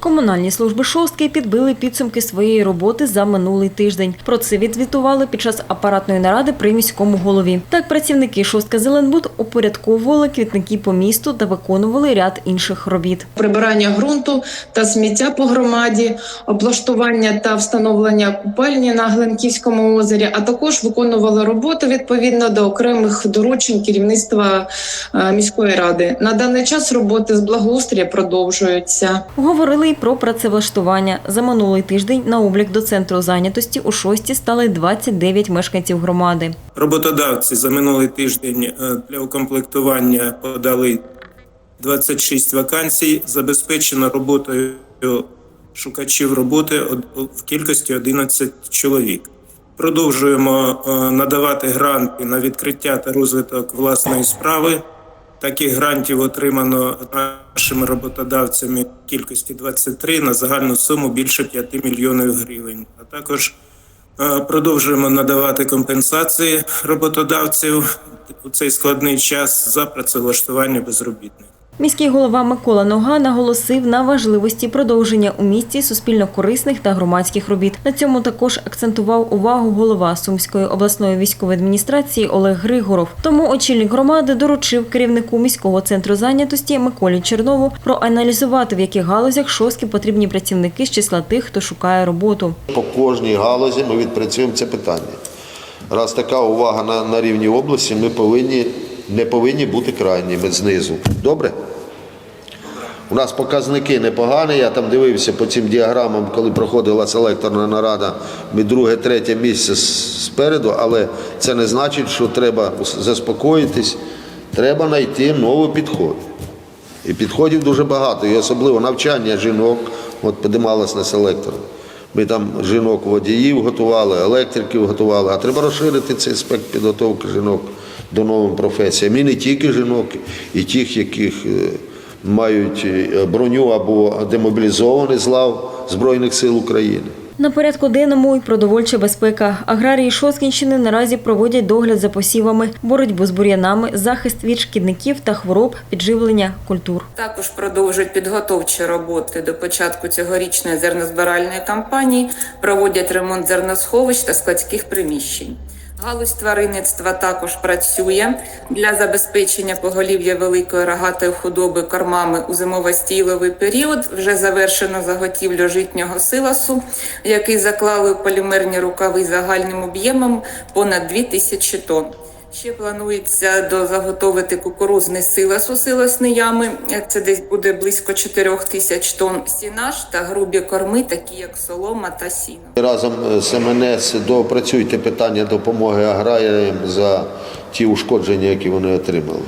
Комунальні служби шостки підбили підсумки своєї роботи за минулий тиждень. Про це відзвітували під час апаратної наради при міському голові. Так, працівники шостка Зеленбуд упорядковували квітники по місту та виконували ряд інших робіт. прибирання ґрунту та сміття по громаді, облаштування та встановлення купальні на Гленківському озері, а також виконували роботу відповідно до окремих доручень керівництва е, міської ради. На даний час роботи з благоустрія продовжуються. Говорили й про працевлаштування. За минулий тиждень на облік до центру зайнятості у шості стали 29 мешканців громади. Роботодавці за минулий тиждень е, для укомплектування подали 26 вакансій. Забезпечено роботою шукачів роботи в кількості 11 чоловік. Продовжуємо е, надавати гранти на відкриття та розвиток власної справи. Таких грантів отримано нашими роботодавцями в кількості 23 на загальну суму більше 5 мільйонів гривень. А також Е, Продовжуємо надавати компенсації роботодавців у цей складний час за працевлаштування безробітних. Міський голова Микола Нога наголосив на важливості продовження у місті суспільно-корисних та громадських робіт. На цьому також акцентував увагу голова Сумської обласної військової адміністрації Олег Григоров. Тому очільник громади доручив керівнику міського центру зайнятості Миколі Чернову проаналізувати, в яких галузях шостки потрібні працівники з числа тих, хто шукає роботу. По кожній галузі ми відпрацюємо це питання. Раз така увага на, на рівні області, ми повинні, не повинні бути крайніми знизу. Добре? У нас показники непогані. Я там дивився по цим діаграмам, коли проходила селекторна нарада. Ми друге, третє місце спереду, але це не значить, що треба заспокоїтись. Треба знайти новий підход. І підходів дуже багато, і особливо навчання жінок. От подималось на селектор. Ми там жінок водіїв готували, електриків готували, а треба розширити цей аспект підготовки жінок до новим професіям. І не тільки жінок, і тих, яких е, мають е, броню або демобілізовані з лав Збройних сил України. На порядку денному й продовольча безпека. Аграрії Шоскінщини наразі проводять догляд за посівами, боротьбу з бур'янами, захист від шкідників та хвороб, підживлення культур. Також продовжують підготовчі роботи до початку цьогорічної зернозбиральної кампанії, проводять ремонт зерносховищ та складських приміщень. Галузь тваринництва також працює для забезпечення поголів'я великої рогатої худоби кормами у зимово-стійловий період. Вже завершено заготівлю житнього силосу, який заклали у полімерні рукави загальним об'ємом понад 2000 тонн. Ще планується дозаготовити кукурузний силос у силосні ями. Це десь буде близько 4 тисяч тонн сінаж та грубі корми, такі як солома та сіно. Разом з МНС доопрацюйте питання допомоги аграріям за ті ушкодження, які вони отримали.